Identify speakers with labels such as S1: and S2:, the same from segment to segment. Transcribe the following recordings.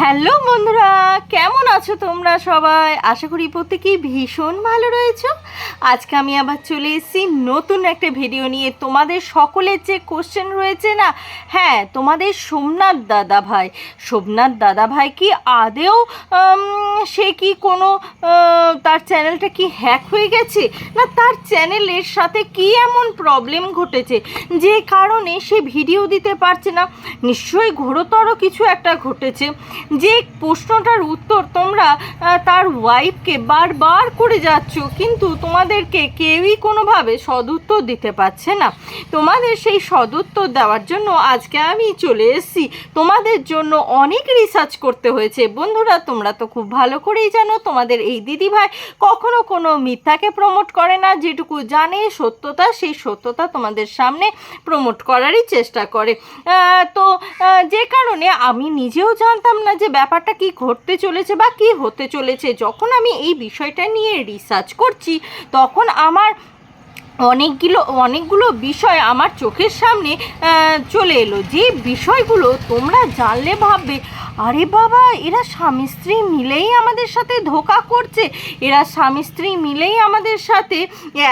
S1: Hello বন্ধুরা, কেমন আছো তোমরা সবাই? আশা করি প্রত্যেকেই ভীষণ ভালো রয়েছো। আজকে আমি আবার চলে এসেছি নতুন একটা ভিডিও নিয়ে। তোমাদের সকলের যে কোশ্চেন রয়েছে না? হ্যাঁ তোমাদের সোমনাথ দাদা ভাই। সোমনাথ দাদা ভাই কি আদেও সে কি কোনো তার চ্যানেলটা কি হ্যাক হয়ে গেছে? না, তার চ্যানেলের সাথে কি এমন প্রবলেম ঘটেছে? যে কারণে সে ভিডিও দিতে পারছে না। নিশ্চয়ই ঘোরতর কিছু একটা ঘটেছে। যে প্রশ্নটার উত্তর তোমরা তার ওয়াইফকে বারবার করে যাচ্ছ, কিন্তু তোমাদেরকে কেউই কোনোভাবে সদুত্তর দিতে পারছে না। তোমাদের সেই সদুত্তর দেওয়ার জন্য আজকে আমি চলে এসেছি। তোমাদের জন্য অনেক রিসার্চ করতে হয়েছে। বন্ধুরা, তোমরা তো খুব ভালো করেই জানো, তোমাদের এই দিদিভাই কখনো কোনো মিথ্যাকে প্রমোট করে না। যেটুকু জানে, সত্যতা, সেই সত্যতা তোমাদের সামনে প্রমোট করারই চেষ্টা করে। তো যে কারণে আমি নিজেও জানতাম না যে ব্যাপারটা কি ঘটতে চলেছে বা কি হতে চলেছে। যখন আমি এই বিষয়টা নিয়ে রিসার্চ করছি, তখন আমার অনেকগুলো অনেকগুলো বিষয় আমার চোখের সামনে চলে এলো। যে বিষয়গুলো তোমরা জানলে ভাববে, আরে বাবা, এরা স্বামী স্ত্রী মিলেই আমাদের সাথে ধোকা করছে। এরা স্বামী স্ত্রী মিলেই আমাদের সাথে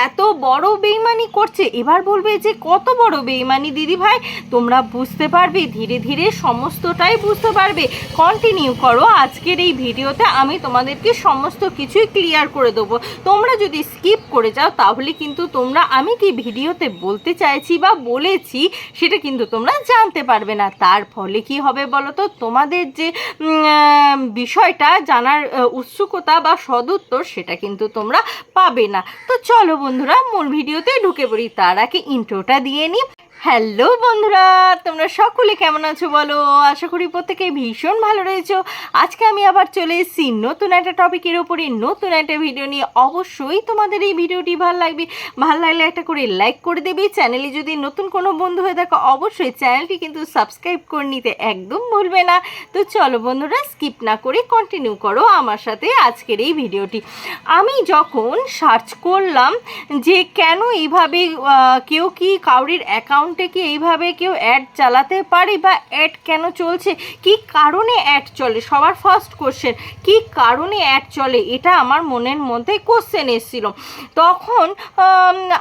S1: এত বড় বেইমানি করছে। এবার বলবে যে, কত বড় বেইমানি দিদি ভাই তোমরা বুঝতে পারবে, ধীরে ধীরে সমস্তটাই বুঝতে পারবে। কন্টিনিউ করো, আজকের এই ভিডিওতে আমি তোমাদেরকে সমস্ত কিছুই ক্লিয়ার করে দেবো। তোমরা যদি স্কিপ করে যাও, তাহলে কিন্তু তোমরা আমি কি ভিডিওতে বলতে চাইছি বা বলেছি, সেটা কিন্তু তোমরা জানতে পারবে না। তার ফলে কি হবে বলো তো তোমাদের যে বিষয়টা জানার উৎসুকতা বা সদুত্তর সেটা কিন্তু তোমরা পাবে না। তো চলো বন্ধুরা, মূল ভিডিওতে ঢুকে পড়ি। তার আগে ইন্ট্রোটা দিয়ে নিই। হ্যালো বন্ধুরা, তোমরা সকলে কেমন আছো বলো? আশা করি প্রত্যেকে ভীষণ ভালো রয়েছো। আজকে আমি আবার চলে এসেছি নতুন একটা টপিকের ওপরে নতুন একটা ভিডিও নিয়ে। অবশ্যই তোমাদের এই ভিডিওটি ভালো লাগবে, ভালো লাগলে একটা করে লাইক করে দেবে। চ্যানেলে যদি নতুন কোনো বন্ধু হয়ে থাকো, অবশ্যই চ্যানেলটি কিন্তু সাবস্ক্রাইব করে নিতে একদম ভুলবে না। তো চলো বন্ধুরা স্কিপ না করে কন্টিনিউ করো আমার সাথে আজকের এই ভিডিওটি। আমি যখন সার্চ করলাম যে কেন এইভাবে কেউ কি কাউরির অ্যাকাউন্টে কি এইভাবে কেউ অ্যাড চালাতে পারে বা অ্যাড কেন চলছে? কি কারণে অ্যাড চলে? সবার ফার্স্ট কোশ্চেন কি কারণে অ্যাড চলে? এটা আমার মনের মধ্যে কোশ্চেন এসেছিল। তখন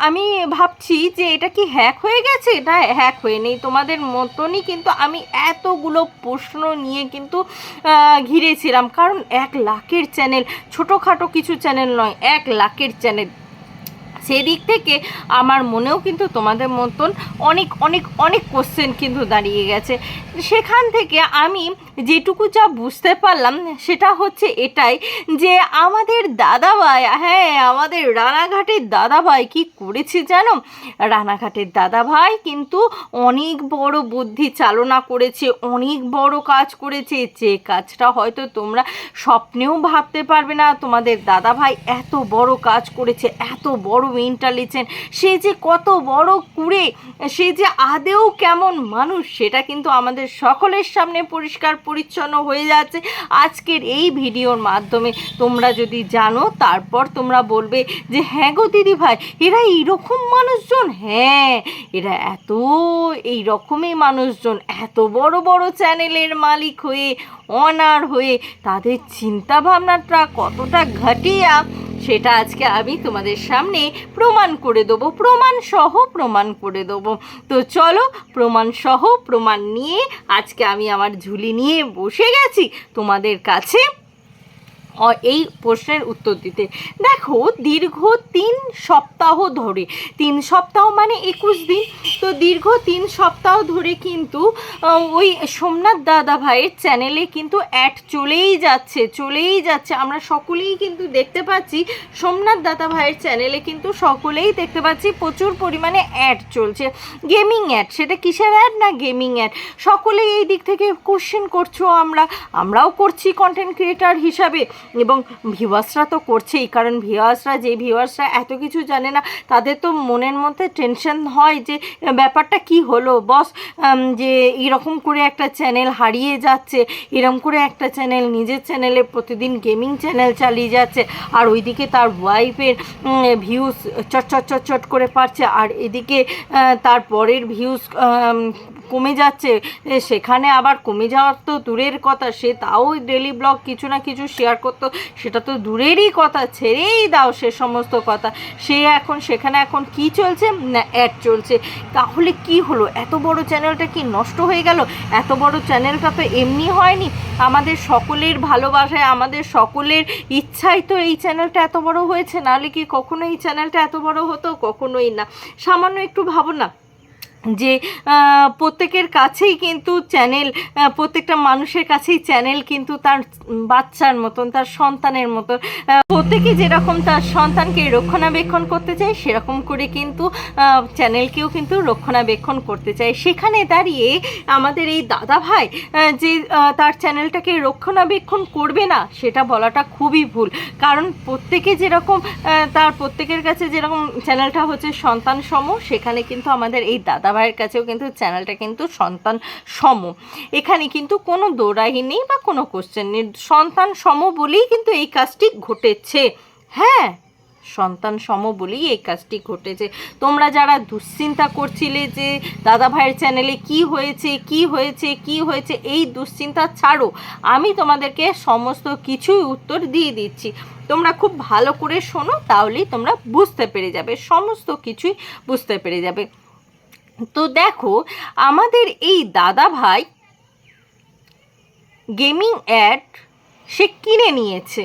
S1: আমি ভাবছি যে এটা কি হ্যাক হয়ে গেছে? এটা হ্যাক হয়ে নেই। তোমাদের মতনই কিন্তু আমি এতগুলো প্রশ্ন নিয়ে কিন্তু ঘিরেছিলাম। কারণ এক লাখের চ্যানেল ছোটোখাটো কিছু চ্যানেল নয়, এক লাখের চ্যানেল সেদিক থেকে আমার মনেও কিন্তু তোমাদের মতন অনেক অনেক অনেক কোশ্চেন কিন্তু দাঁড়িয়ে গেছে। সেখান থেকে আমি যেটুকু যা বুঝতে পারলাম, সেটা হচ্ছে এটাই যে আমাদের দাদাভাই হ্যাঁ আমাদের রানাঘাটের দাদাভাই কি করেছে জানো? রানাঘাটের দাদাভাই কিন্তু অনেক বড় বুদ্ধি চালনা করেছে, অনেক বড় কাজ করেছে। যে কাজটা হয়তো তোমরা স্বপ্নেও ভাবতে পারবে না, তোমাদের দাদাভাই এত বড় কাজ করেছে, এত বড় ইন্টেলিজেন্ট সে যে কত বড় কুড়ে, সে যে আদেও কেমন মানুষ, সেটা কিন্তু আমাদের সকলের সামনে পরিষ্কার পরিচ্ছন্ন হয়ে যাচ্ছে। আজকের এই ভিডিওর মাধ্যমে তোমরা যদি জানো, তারপর তোমরা বলবে যে হ্যাঁ গো দিদি ভাই এরা এইরকম মানুষজন? হ্যাঁ এরা এত এই রকমই মানুষজন, এত বড় বড় চ্যানেলের মালিক হয়ে, অনার হয়ে, তাদের চিন্তা ভাবনাটা কতটা ঘটিয়া সেটা আজকে আমি তোমাদের সামনে প্রমাণ করে দেবো, প্রমাণ সহ প্রমাণ করে দেবো। তো চলো, প্রমাণ সহ প্রমাণ নিয়ে আজকে আমি আমার ঝুলি নিয়ে বসে গেছি তোমাদের কাছে। এই প্রশ্নের উত্তর দিতে। দেখো, দীর্ঘ তিন সপ্তাহ ধরে, তিন সপ্তাহ মানে একুশ দিন। তো দীর্ঘ তিন সপ্তাহ ধরে কিন্তু ওই সোমনাথ দাদা ভাইয়ের চ্যানেলে কিন্তু অ্যাড চলেই যাচ্ছে চলেই যাচ্ছে। আমরা সকলেই কিন্তু দেখতে পাচ্ছি, সোমনাথ দাদা ভাইয়ের চ্যানেলে কিন্তু সকলেই দেখতে পাচ্ছি প্রচুর পরিমাণে অ্যাড চলছে। গেমিং অ্যাড সেটা কিসের অ্যাড না গেমিং অ্যাড সকলেই এই দিক থেকে কোশ্চেন করছ আমরা। আমরাও করছি কন্টেন্ট ক্রিয়েটার হিসাবে। এবং ভিউয়ার্সরা তো করছেই, কারণ ভিউয়ার্সরা যে ভিউয়ার্সরা এত কিছু জানে না, তাদের তো মনের মধ্যে টেনশন হয় যে, ব্যাপারটা কি হলো? বস যে এরকম করে একটা চ্যানেল হারিয়ে যাচ্ছে এরকম করে একটা চ্যানেল নিজের চ্যানেলে প্রতিদিন গেমিং চ্যানেল চালিয়ে যাচ্ছে, আর ওইদিকে তার ওয়াইফের ভিউজ চট চট চট চট করে পারছে আর এদিকে তার পরের ভিউজ কমে যাচ্ছে। সেখানে আবার কমে যাওয়ার তো দূরের কথা। সে তাও ডেলি ব্লগ কিছু না কিছু শেয়ার করতো। সেটা তো দূরেরই কথা, ছেড়েই দাও সে সমস্ত কথা। সে এখন, সেখানে এখন কি চলছে? না অ্যাড চলছে। তাহলে কি হলো? এত বড় চ্যানেলটা কি নষ্ট হয়ে গেল? এত বড় চ্যানেলটা তো এমনি হয়নি। আমাদের সকলের ভালোবাসায়, আমাদের সকলের ইচ্ছাই তো এই চ্যানেলটা এত বড় হয়েছে। নাহলে কি কখনো এই চ্যানেলটা এত বড় হতো? কখনোই না। সামান্য একটু ভাবো না। যে প্রত্যেকের কাছেই কিন্তু চ্যানেল প্রত্যেকটা মানুষের কাছেই চ্যানেল কিন্তু তার বাচ্চার মতন, তার সন্তানের মতন। প্রত্যেকে যেরকম তার সন্তানকে রক্ষণাবেক্ষণ করতে চায়, সেরকম করে কিন্তু চ্যানেলকেও কিন্তু রক্ষণাবেক্ষণ করতে চায়। সেখানে দাঁড়িয়ে আমাদের এই দাদা ভাই যে তার চ্যানেলটাকে রক্ষণাবেক্ষণ করবে না, সেটা বলাটা খুবই ভুল। কারণ প্রত্যেকে যেরকম তার প্রত্যেকের কাছে যেরকম চ্যানেলটা হচ্ছে সন্তান সম সেখানে কিন্তু আমাদের এই দাদা ভাইয়ের কাছেও কিন্তু চ্যানেলটা কিন্তু সন্তান সম। এখানে কিন্তু কোনো দৌড়াহি নেই বা কোনো কোশ্চেন নেই। সন্তান সম বলেই কিন্তু এই কাজটি ঘটেছে। হ্যাঁ সন্তান সম বলেই এই কাজটি ঘটেছে। তোমরা যারা দুশ্চিন্তা করছিলে যে দাদা ভাইয়ের চ্যানেলে কি হয়েছে কি হয়েছে কি হয়েছে, এই দুশ্চিন্তা ছাড়ো। আমি তোমাদেরকে সমস্ত কিছুই উত্তর দিয়ে দিচ্ছি। তোমরা খুব ভালো করে শোনো, তাহলেই তোমরা বুঝতে পেরে যাবে। সমস্ত কিছুই বুঝতে পেরে যাবে। তো দেখো, আমাদের এই দাদা ভাই গেমিং অ্যাড সে কিনে নিয়েছে।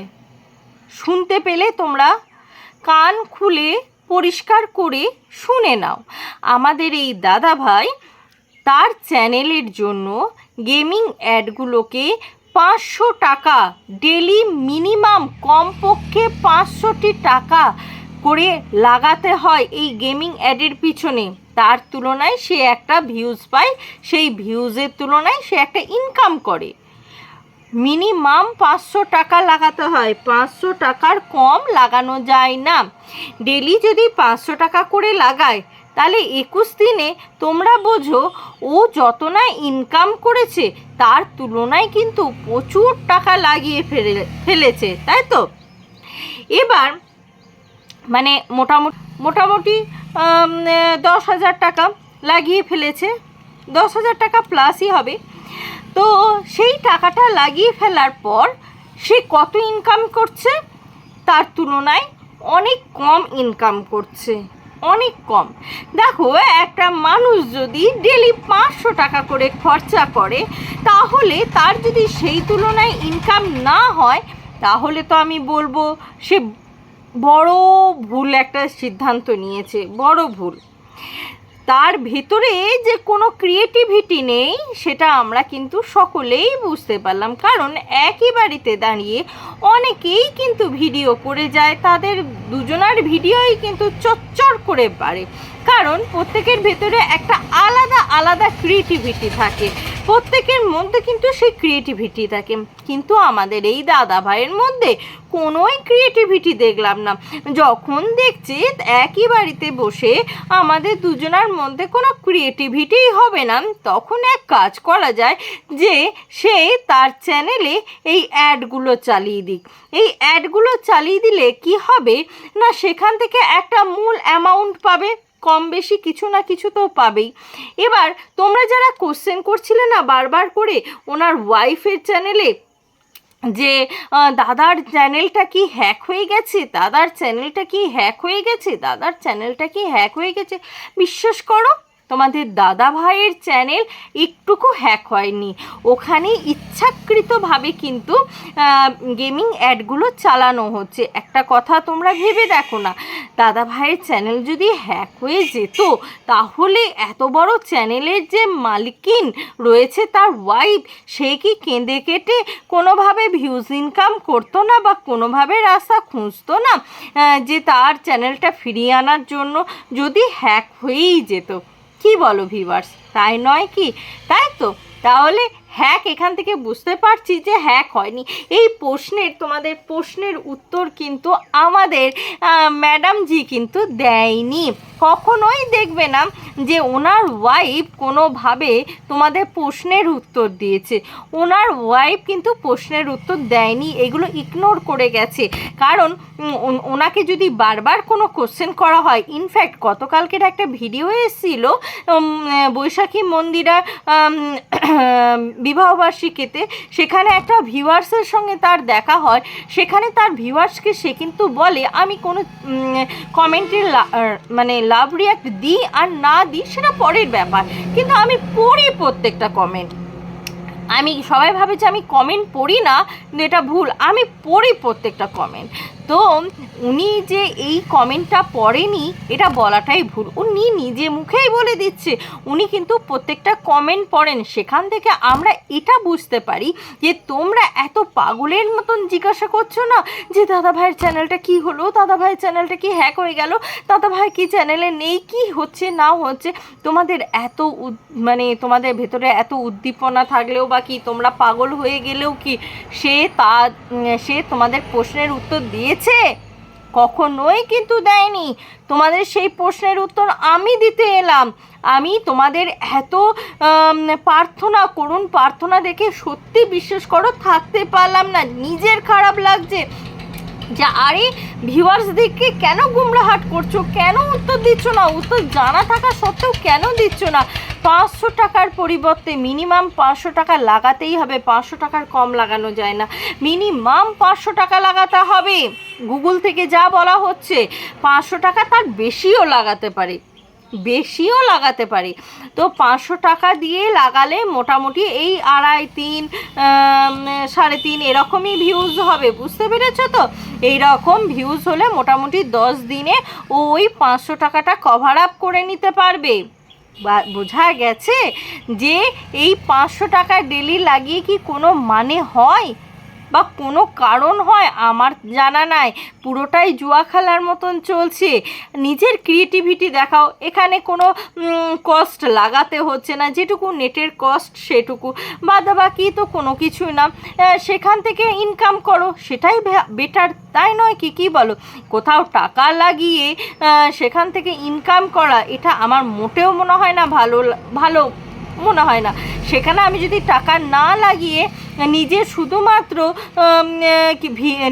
S1: শুনতে পেলে তোমরা কান খুলে পরিষ্কার করে শুনে নাও। আমাদের এই দাদা ভাই তার চ্যানেলের জন্য গেমিং অ্যাডগুলোকে পাঁচশো টাকা ডেলি মিনিমাম কমপক্ষে পাঁচশোটি টাকা করে লাগাতে হয় এই গেমিং অ্যাডের পিছনে। তার তুলনায় সে একটা ভিউজ পায়, সেই ভিউজের তুলনায় সে একটা ইনকাম করে। মিনিমাম পাঁচশো টাকা লাগাতে হয়, পাঁচশো টাকার কম লাগানো যায় না। ডেলি যদি পাঁচশো টাকা করে লাগায়, তাহলে একুশ দিনে তোমরা বোঝো, ও যত না ইনকাম করেছে, তার তুলনায় কিন্তু প্রচুর টাকা লাগিয়ে ফেলে, ফেলেছে, তাই তো? এবার মানে মোটামুটি মোটামুটি দশ হাজার টাকা লাগিয়ে ফেলেছে। দশ হাজার টাকা প্লাসই হবে। তো সেই টাকাটা লাগিয়ে ফেলার পর সে কত ইনকাম করছে? তার তুলনায় অনেক কম ইনকাম করছে। অনেক কম। দেখো, একটা মানুষ যদি ডেলি পাঁচশো টাকা করে খরচা করে, তাহলে তার যদি সেই তুলনায় ইনকাম না হয়, তাহলে তো আমি বলব সে বড় ভুল একটা সিদ্ধান্ত নিয়েছে, বড় ভুল। তার ভেতরে যে কোনো ক্রিয়েটিভিটি নেই, সেটা আমরা কিন্তু সকলেই বুঝতে পারলাম। কারণ একই বাড়িতে দাঁড়িয়ে অনেকেই কিন্তু ভিডিও করে যায়, তাদের দুজনার ভিডিওই কিন্তু চচ্চর করে পারে কারণ প্রত্যেকের ভেতরে একটা আলাদা আলাদা ক্রিয়েটিভিটি থাকে। প্রত্যেকের মধ্যে কিন্তু সেই ক্রিয়েটিভিটি থাকে। কিন্তু আমাদের এই দাদা ভাইয়ের মধ্যে কোনোই ক্রিয়েটিভিটি দেখলাম না। যখন দেখছি একই বাড়িতে বসে আমাদের দুজনার মধ্যে কোনো ক্রিয়েটিভিটিই হবে না, তখন এক কাজ করা যায় যে সে তার চ্যানেলে এই অ্যাডগুলো চালিয়ে দিক। এই অ্যাডগুলো চালিয়ে দিলে কি হবে? না সেখান থেকে একটা মূল অ্যামাউন্ট পাবে। কম বেশি কিছু না কিছু তো পাবেই। এবার তোমরা যারা কোশ্চেন করছিলে না বারবার করে, ওনার ওয়াইফের চ্যানেলে যে দাদার চ্যানেলটা কি হ্যাক হয়ে গেছে, দাদার চ্যানেলটা কি হ্যাক হয়ে গেছে, দাদার চ্যানেলটা কি হ্যাক হয়ে গেছে, বিশ্বাস করো তোমাদের দাদা ভাইয়ের চ্যানেল একটুকু হ্যাক হয়নি। ওখানে ইচ্ছাকৃতভাবে কিন্তু গেমিং অ্যাডগুলো চালানো হচ্ছে। একটা কথা তোমরা ভেবে দেখো না দাদা ভাইয়ের চ্যানেল যদি হ্যাক হয়ে যেত, তাহলে এত বড় চ্যানেলের যে মালিকিন রয়েছে তার ওয়াইফ সে কি কেঁদে কেটে কোনোভাবে ভিউজ ইনকাম করতো না বা কোনোভাবে রাস্তা খুঁজতো না যে তার চ্যানেলটা ফিরিয়ে আনার জন্য যদি হ্যাক হয়েই যেত? কি বলো ভিভার্স তাই নয় কি? তাই তো? তাহলে হ্যাক, এখান থেকে বুঝতে পারছি যে হ্যাক হয়নি। এই প্রশ্নের, তোমাদের প্রশ্নের উত্তর কিন্তু আমাদের ম্যাডাম জি কিন্তু দেয়নি। কখনোই দেখবে না যে ওনার ওয়াইফ কোনোভাবে তোমাদের প্রশ্নের উত্তর দিয়েছে। ওনার ওয়াইফ কিন্তু প্রশ্নের উত্তর দেয়নি, এগুলো ইগনোর করে গেছে। কারণ ওনাকে যদি বারবার কোনো কোশ্চেন করা হয় ইনফ্যাক্ট গতকালকের একটা ভিডিও এসেছিল বৈশাখী মন্দিরা বিবাহবার্ষিকীতে সেখানে একটা ভিউয়ার্সের সঙ্গে তার দেখা হয়। সেখানে তার ভিউয়ার্সকে সে কিন্তু বলে, আমি কোনো কমেন্টের মানে লাভ রিয়াক্ট দিই আর না দিই, সেটা পরের ব্যাপার। কিন্তু আমি পড়ি প্রত্যেকটা কমেন্ট আমি সবাই ভাবে যে আমি কমেন্ট পড়ি না, এটা ভুল। আমি পড়ি প্রত্যেকটা কমেন্ট তো উনি যে এই কমেন্টটা পড়েনি, এটা বলাটাই ভুল। উনি নিজে মুখেই বলে দিচ্ছে। উনি কিন্তু প্রত্যেকটা কমেন্ট পড়েন। সেখান থেকে আমরা এটা বুঝতে পারি যে তোমরা এত পাগলের মতন জিজ্ঞাসা করছ না যে, দাদা ভাইয়ের চ্যানেলটা কি হলো? দাদা ভাইয়ের চ্যানেলটা কি হ্যাক হয়ে গেল? দাদা ভাই কি চ্যানেলে নেই? কি হচ্ছে? না হচ্ছে? তোমাদের এত মানে তোমাদের ভেতরে এত উদ্দীপনা থাকলেও বা কি তোমরা পাগল হয়ে গেলেও কি সে তা, সে তোমাদের প্রশ্নের উত্তর দিয়েছে? কখনোই কিন্তু দেয়নি। তোমাদের সেই প্রশ্নের উত্তর আমি দিতে এলাম। আমি তোমাদের এত প্রার্থনা করুন প্রার্থনা দেখে সত্যি বিশ্বাস করো, থাকতে পারলাম না। নিজের খারাপ লাগছে। যে, আরে ভিউয়ার্সদেরকে কেন গুমরাহাট করছ? কেন উত্তর দিচ্ছ না? উত্তর জানা থাকা সত্ত্বেও কেন দিচ্ছ না? পাঁচশো টাকার পরিবর্তে মিনিমাম পাঁচশো টাকা লাগাতেই হবে। পাঁচশো টাকার কম লাগানো যায় না। মিনিমাম পাঁচশো টাকা লাগাতে হবে। গুগল থেকে যা বলা হচ্ছে, পাঁচশো টাকা তার বেশিও লাগাতে পারে। বেশিও লাগাতে পারি। তো পাঁচশো টাকা দিয়ে লাগালে মোটামুটি এই আড়াই তিন সাড়ে তিন এরকমই ভিউজ হবে। বুঝতে পেরেছ তো? এই রকম ভিউজ হলে মোটামুটি দশ দিনে ওই পাঁচশো টাকাটা কভার আপ করে নিতে পারবে। বোঝা গেছে যে এই পাঁচশো টাকা ডেলি লাগিয়ে কি কোনো মানে হয়? বা কোনো কারণ হয়, আমার জানা নাই। পুরোটাই জুয়া খেলার মতন চলছে। নিজের ক্রিয়েটিভিটি দেখাও। এখানে কোনো কস্ট লাগাতে হচ্ছে না। যেটুকু নেটের কস্ট সেটুকু। বাদা বাকি তো কোনো কিছুই না। সেখান থেকে ইনকাম করো। সেটাই বেটার তাই নয় কি কি বলো? কোথাও টাকা লাগিয়ে সেখান থেকে ইনকাম করা, এটা আমার মোটেও মনে হয় না ভালো ভালো। মনে হয় না। সেখানে আমি যদি টাকা না লাগিয়ে নিজে শুধুমাত্র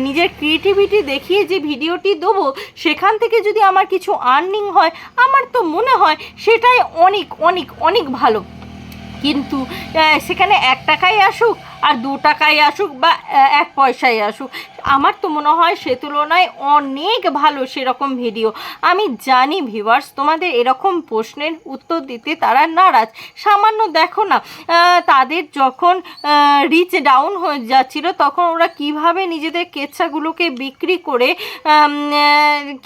S1: নিজের ক্রিয়েটিভিটি দেখিয়ে যে ভিডিওটি দেবো, সেখান থেকে যদি আমার কিছু আর্নিং হয়, আমার তো মনে হয় সেটাই অনেক অনেক অনেক ভালো। কিন্তু সেখানে এক টাকাই আসুক আর দু টাকাই আসুক বা এক পয়সাই আসুক, আমার তো মনে হয় সে তুলনায় অনেক ভালো সেরকম ভিডিও। আমি জানি ভিউয়ার্স তোমাদের এরকম প্রশ্নের উত্তর দিতে তারা নারাজ। সামান্য দেখো না তাদের যখন রিচ ডাউন হয়ে যাচ্ছিল, তখন ওরা কীভাবে নিজেদের কেচ্ছাগুলোকে বিক্রি করে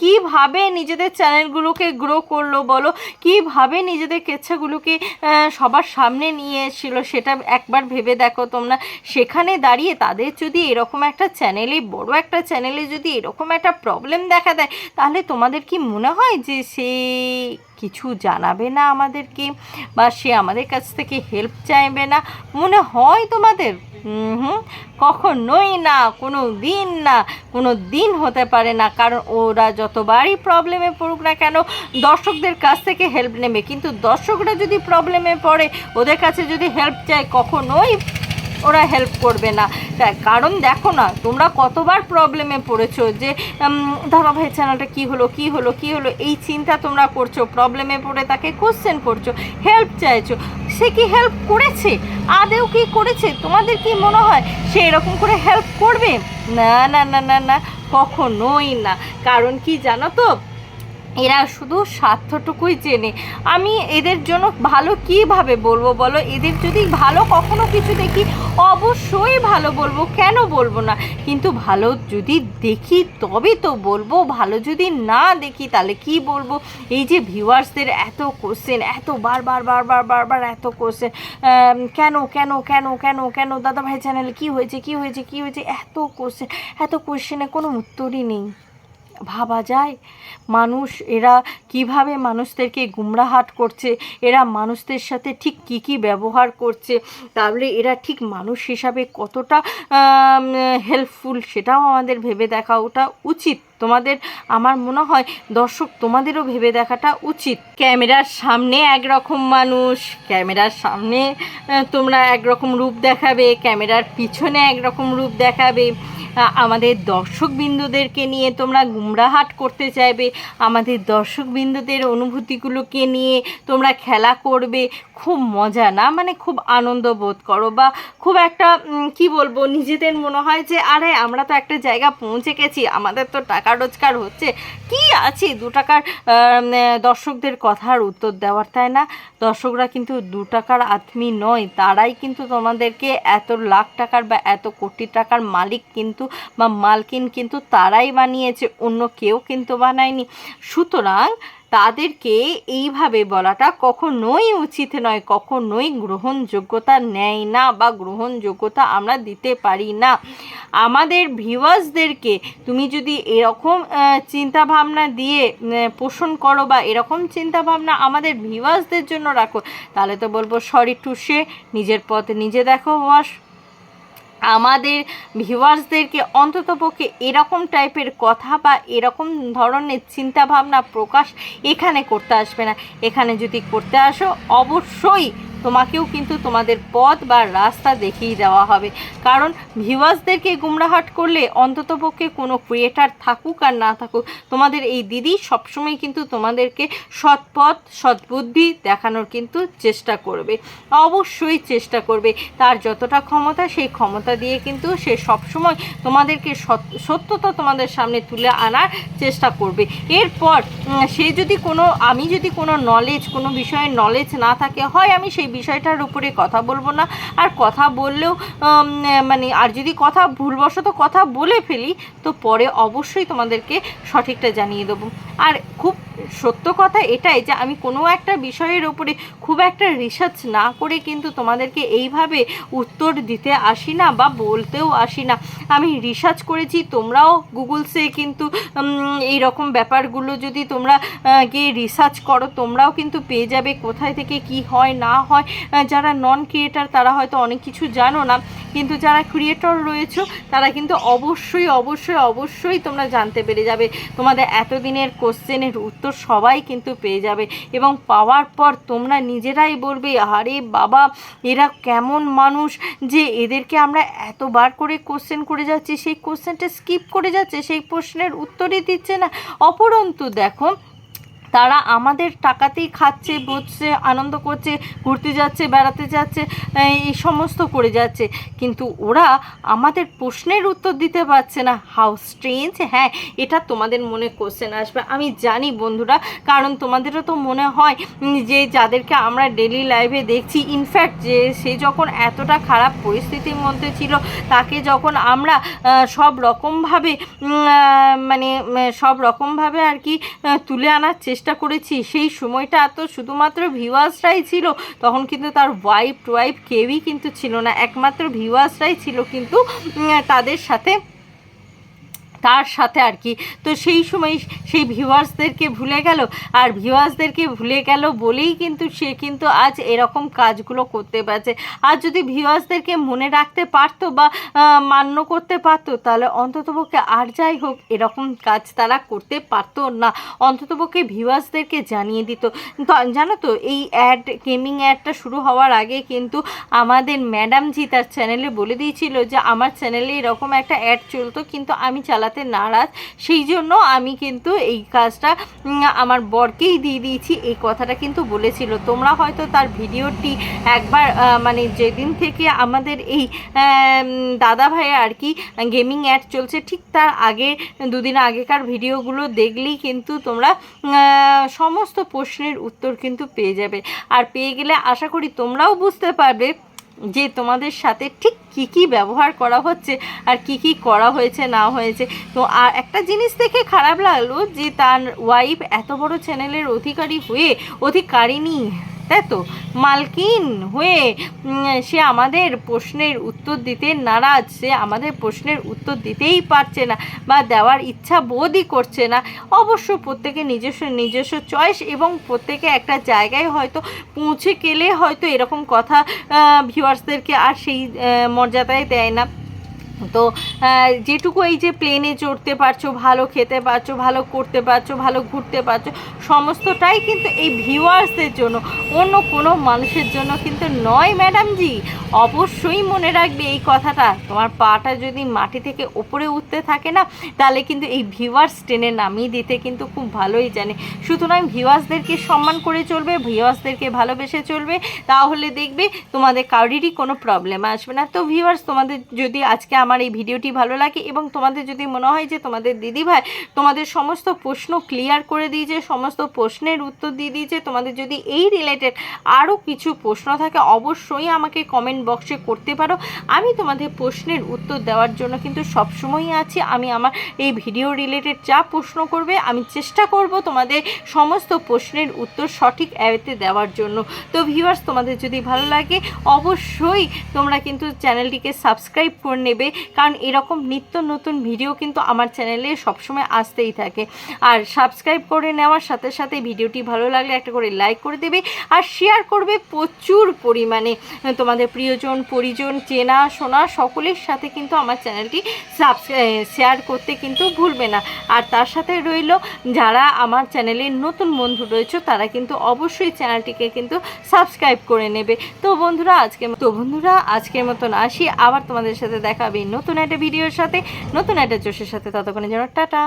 S1: কীভাবে নিজেদের চ্যানেলগুলোকে গ্রো করল বলো? কীভাবে নিজেদের কেচ্ছাগুলোকে সবার সামনে নিয়ে এসেছিল, সেটা একবার ভেবে দেখো তোমরা। সেখানে দাঁড়িয়ে তাদের যদি এরকম একটা চ্যানেলে বড় একটা চ্যানেলে যদি এরকম একটা প্রবলেম দেখা দেয়, তাহলে তোমাদের কি মনে হয় যে সে কিছু জানাবে না আমাদেরকে? বা সে আমাদের কাছ থেকে হেল্প চাইবে না? মনে হয় তোমাদের? হুম, কখনোই না কোনো দিন না কোনো দিন হতে পারে না। কারণ ওরা যতবারই প্রবলেমে পড়ুক না কেন, দর্শকদের কাছ থেকে হেল্প নেবে। কিন্তু দর্শকরা যদি প্রবলেমে পড়ে, ওদের কাছে যদি হেল্প চায়, কখনোই ওরা হেল্প করবে না। কারণ দেখো না, তোমরা কতবার প্রবলেমে পড়েছো যে ভাই চ্যানেলটা কী হলো কী হলো কী হলো, এই চিন্তা তোমরা করছ প্রবলেমে পড়ে তাকে কোশ্চেন করছ হেল্প চাইছো, সে কি হেল্প করেছে? আদেও কি করেছে? তোমাদের কি মনে হয় সে এরকম করে হেল্প করবে? না না না না না, কখনোই না। কারণ কি জানো তো, এরা শুধু স্বার্থটুকুই চেনে। আমি এদের জন্য ভালো কীভাবে বলব বলো? এদের যদি ভালো কখনো কিছু দেখি অবশ্যই ভালো বলব, কেন বলব না? কিন্তু ভালো যদি দেখি, তবে তো বলব। ভালো যদি না দেখি, তাহলে কি বলব? এই যে ভিউয়ার্সদের এত কোশ্চেন এত বারবার বারবার বারবার এত কোশ্চেন কেন কেন কেন কেন কেন দাদা ভাই চ্যানেলে কী হয়েছে কী হয়েছে কী হয়েছে? এত কোশ্চেন এত কোশ্চেনে কোনো উত্তরই নেই। ভাবা যায়? মানুষ, এরা কীভাবে মানুষদেরকে গুমরাহাট করছে? এরা মানুষদের সাথে ঠিক কী কী ব্যবহার করছে? তাহলে এরা ঠিক মানুষ হিসাবে কতটা হেল্পফুল সেটাও আমাদের ভেবে দেখা ওটা উচিত। তোমাদের, আমার মনে হয় দর্শক তোমাদেরও ভেবে দেখাটা উচিত। ক্যামেরার সামনে একরকম মানুষ, ক্যামেরার সামনে তোমরা একরকম রূপ দেখাবে, ক্যামেরার পিছনে একরকম রূপ দেখাবে। আমাদের দর্শকবিন্দুদেরকে নিয়ে তোমরা গুমরাহাট করতে চাইবে, আমাদের দর্শকবিন্দুদের অনুভূতিগুলোকে নিয়ে তোমরা খেলা করবে, খুব মজা, না? মানে খুব আনন্দ বোধ করো বা খুব একটা কি বলব, নিজেদের মনে হয় যে, আরে, আমরা তো একটা জায়গা পৌঁছে গেছি, আমাদের তো টাকা রোজগার হচ্ছে। কি আছে দু টাকার দর্শকদের কথার উত্তর দেওয়ার, তাই না? দর্শকরা কিন্তু দু টাকার আত্মী নয়, তারাই কিন্তু তোমাদেরকে এত লাখ টাকার বা এত কোটি টাকার মালিক কিন্তু বা মালকিন কিন্তু তারাই বানিয়েছে, অন্য কেউ কিন্তু বানায়নি। সুতরাং তাদেরকে এইভাবে বলাটা কখনোই উচিত নয়, কখনোই গ্রহণযোগ্যতা নেয় না বা গ্রহণযোগ্যতা আমরা দিতে পারি না। আমাদের ভিউয়ার্সদেরকে তুমি যদি এরকম চিন্তা ভাবনা দিয়ে পোষণ করো বা এরকম চিন্তা ভাবনা আমাদের ভিউয়ার্সদের জন্য রাখো, তাহলে তো বলব সরি টু সে নিজের পথে নিজে দেখো, ওয়াশ। আমাদের ভিউয়ার্সদেরকে অন্ততপক্ষে এরকম টাইপের কথা বা এরকম ধরনের চিন্তাভাবনা প্রকাশ এখানে করতে আসবে না। এখানে যদি করতে আসো, অবশ্যই তোমাকেও কিন্তু তোমাদের পথ বা রাস্তা দেখিয়ে দেওয়া হবে। কারণ ভিউয়ার্সদেরকে গুমরাহাট করলে অন্ততপক্ষে কোনো ক্রিয়েটার থাকুক আর না থাকুক, তোমাদের এই দিদি সবসময় কিন্তু তোমাদেরকে সৎ পথ সৎবুদ্ধি দেখানোর কিন্তু চেষ্টা করবে। অবশ্যই চেষ্টা করবে। তার যতটা ক্ষমতা, সেই ক্ষমতা দিয়ে কিন্তু সে সবসময় তোমাদেরকে সত- সত্যতা তোমাদের সামনে তুলে আনার চেষ্টা করবে। এরপর সে যদি কোনো, আমি যদি কোনো নলেজ কোনো বিষয়ে নলেজ না থাকে, হয় আমি সেই বিষয়টার উপরে কথা বলব না। আর কথা বললেও মানে আর যদি কথা ভুলবশত কথা বলে ফেলি, তো পরে অবশ্যই তোমাদেরকে সঠিকটা জানিয়ে দেবো। আর খুব সত্য কথা এটাই যে আমি কোনো একটা বিষয়ের ওপরে খুব একটা রিসার্চ না করে কিন্তু তোমাদেরকে এইভাবে উত্তর দিতে আসি না বা বলতেও আসি না। আমি রিসার্চ করেছি, তোমরাও গুগলসে কিন্তু এই রকম ব্যাপারগুলো যদি তোমরা গিয়ে রিসার্চ করো, তোমরাও কিন্তু পেয়ে যাবে কোথায় থেকে কি হয়, না হয়। যারা নন ক্রিয়েটার তারা হয়তো অনেক কিছু জানো না, কিন্তু যারা ক্রিয়েটর রয়েছে, তারা কিন্তু অবশ্যই অবশ্যই অবশ্যই তোমরা জানতে পেরে যাবে। তোমাদের এতদিনের কোশ্চেনের উত্তর সবাই কিন্তু পেয়ে যাবে এবং পাওয়ার পর তোমরা নিজেরাই বলবে, আরে বাবা, এরা কেমন মানুষ যে এদেরকে আমরা এতবার করে কোশ্চেন করে যাচ্ছি, সেই কোশ্চেনটা স্কিপ করে যাচ্ছে, সেই প্রশ্নের উত্তরই দিচ্ছে না। অপরন্তু দেখো তারা আমাদের টাকাতেই খাচ্ছে, বসছে, আনন্দ করছে, ঘুরতে যাচ্ছে, বেড়াতে যাচ্ছে, এই সমস্ত করে যাচ্ছে। কিন্তু ওরা আমাদের প্রশ্নের উত্তর দিতে পারছে না। হাউ স্ট্রেঞ্জ হ্যাঁ এটা তোমাদের মনে কোশ্চেন আসবে। আমি জানি বন্ধুরা, কারণ তোমাদেরও তো মনে হয় যে যাদেরকে আমরা ডেলি লাইভে দেখছি ইনফ্যাক্ট যে সে যখন এতটা খারাপ পরিস্থিতির মধ্যে ছিল, তাকে যখন আমরা সব রকমভাবে মানে সব রকমভাবে আর কি তুলে আনার চেষ্টা করেছি, সেই সময়টা তো শুধুমাত্র ভিউয়ার্সরাই ছিল, তখন কিন্তু তার ওয়াইফ টুয়াইফ কেউই কিন্তু ছিল না। একমাত্র ভিউয়ার্সরাই ছিল কিন্তু তাদের সাথে তার সাথে আর কি। তো সেই সময় সেই ভিউয়ার্সদেরকে ভুলে গেল। আর ভিউয়ার্সদেরকে ভুলে গেল বলেই কিন্তু সে কিন্তু আজ এরকম কাজগুলো করতে পারছে। আর যদি ভিউয়ার্সদেরকে মনে রাখতে পারতো বা মান্য করতে পারতো, তাহলে অন্ততপক্ষে আর যাই হোক এরকম কাজ তারা করতে পারতো না। অন্ততপক্ষে ভিউয়ার্সদেরকে জানিয়ে দিত। জানো তো, এই অ্যাড গেমিং অ্যাডটা শুরু হওয়ার আগে কিন্তু আমাদের ম্যাডামজি তার চ্যানেলে বলে দিয়েছিল যে, আমার চ্যানেলে এরকম একটা অ্যাড চলতো, কিন্তু আমি চালাতে নারাজ। সেই জন্য আমি কিন্তু এই কাজটা আমার বরকেই দিয়ে দিয়েছি। এই কথাটা কিন্তু বলেছিল। তোমরা হয়তো তার ভিডিওটি একবার মানে যেদিন থেকে আমাদের এই দাদা ভাই আর কি, গেমিং অ্যাড চলছে, ঠিক তার আগে, দুদিন আগেকার ভিডিওগুলো দেখলেই কিন্তু তোমরা সমস্ত প্রশ্নের উত্তর কিন্তু পেয়ে যাবে। আর পেয়ে গেলে আশা করি তোমরাও বুঝতে পারবে যে তোমাদের সাথে ঠিক কি কি ব্যবহার করা হচ্ছে আর কি কি করা হয়েছে, না হয়েছে। তো আর একটা জিনিস দেখে খারাপ লাগল যে তার ওয়াইফ এত বড় চ্যানেলের অধিকারী হয়ে অধিকারিনী তাই তো? মালকিন হয়ে সে আমাদের প্রশ্নের উত্তর দিতে নারাজ। সে আমাদের প্রশ্নের উত্তর দিতেই পারছে না বা দেওয়ার ইচ্ছা বোধই করছে না। অবশ্য প্রত্যেকে নিজস্ব নিজস্ব চয়েস এবং প্রত্যেকে একটা জায়গায় হয়তো পৌঁছে গেলে হয়তো এরকম কথা ভিউয়ার্সদেরকে আর সেই মর্যাদায় দেয় না। তো যেটুকু এই যে প্লেনে চড়তে পারছ, ভালো খেতে পারছ, ভালো করতে পারছ, ভালো ঘুরতে পারছ, সমস্তটাই কিন্তু এই ভিউয়ার্সদের জন্য। অন্য কোনো মানুষের জন্য কিন্তু নয় ম্যাডাম জি। অবশ্যই মনে রাখবে এই কথাটা। তোমার পাটা যদি মাটি থেকে ওপরে উঠতে থাকে না, তাহলে কিন্তু এই ভিউয়ার্স টেনে নামিয়ে দিতে কিন্তু খুব ভালোই জানে। সুতরাং ভিউয়ার্সদেরকে সম্মান করে চলবে ভিউয়ার্সদেরকে ভালোবেসে চলবে। তাহলে দেখবে তোমাদের কারোরই কোনো প্রবলেম আসবে না। তো ভিউয়ার্স তোমাদের যদি আজকে আমার এই ভিডিওটি ভালো লাগে এবং তোমাদের যদি মনে হয় যে তোমাদের দিদিভাই তোমাদের সমস্ত প্রশ্ন ক্লিয়ার করে দিয়েছে, সমস্ত প্রশ্নের উত্তর দিয়ে দিয়েছে, তোমাদের যদি এই রিলেটেড আরও কিছু প্রশ্ন থাকে অবশ্যই আমাকে কমেন্ট বক্সে করতে পারো। আমি তোমাদের প্রশ্নের উত্তর দেওয়ার জন্য কিন্তু সবসময়ই আছি। আমি আমার এই ভিডিও রিলেটেড যা প্রশ্ন করবে, আমি চেষ্টা করব তোমাদের সমস্ত প্রশ্নের উত্তর সঠিক অ্যাওয়েতে দেওয়ার জন্য। তো ভিউয়ার্স তোমাদের যদি ভালো লাগে, অবশ্যই তোমরা কিন্তু চ্যানেলটিকে সাবস্ক্রাইব করে নেবে। কারণ এরকম নিত্য নতুন ভিডিও কিন্তু আমার চ্যানেলে সবসময় আসতেই থাকে। আর সাবস্ক্রাইব করে নেওয়ার সাথে সাথে ভিডিওটি ভালো লাগলে একটা করে লাইক করে দেবে আর শেয়ার করবে প্রচুর পরিমাণে। তোমাদের প্রিয়জন, পরিজন, চেনা, শোনা সকলের সাথে কিন্তু আমার চ্যানেলটি শেয়ার করতে কিন্তু ভুলবে না। আর তার সাথে রইল যারা আমার চ্যানেলের নতুন বন্ধু রয়েছে তারা কিন্তু অবশ্যই চ্যানেলটিকে কিন্তু সাবস্ক্রাইব করে নেবে। তো বন্ধুরা আজকে তো বন্ধুরা, আজকের মতন আসি। আবার তোমাদের সাথে দেখাবে নতুন একটা ভিডিওর সাথে নতুন একটা জোশের সাথে। ততক্ষণে যেন টাটা।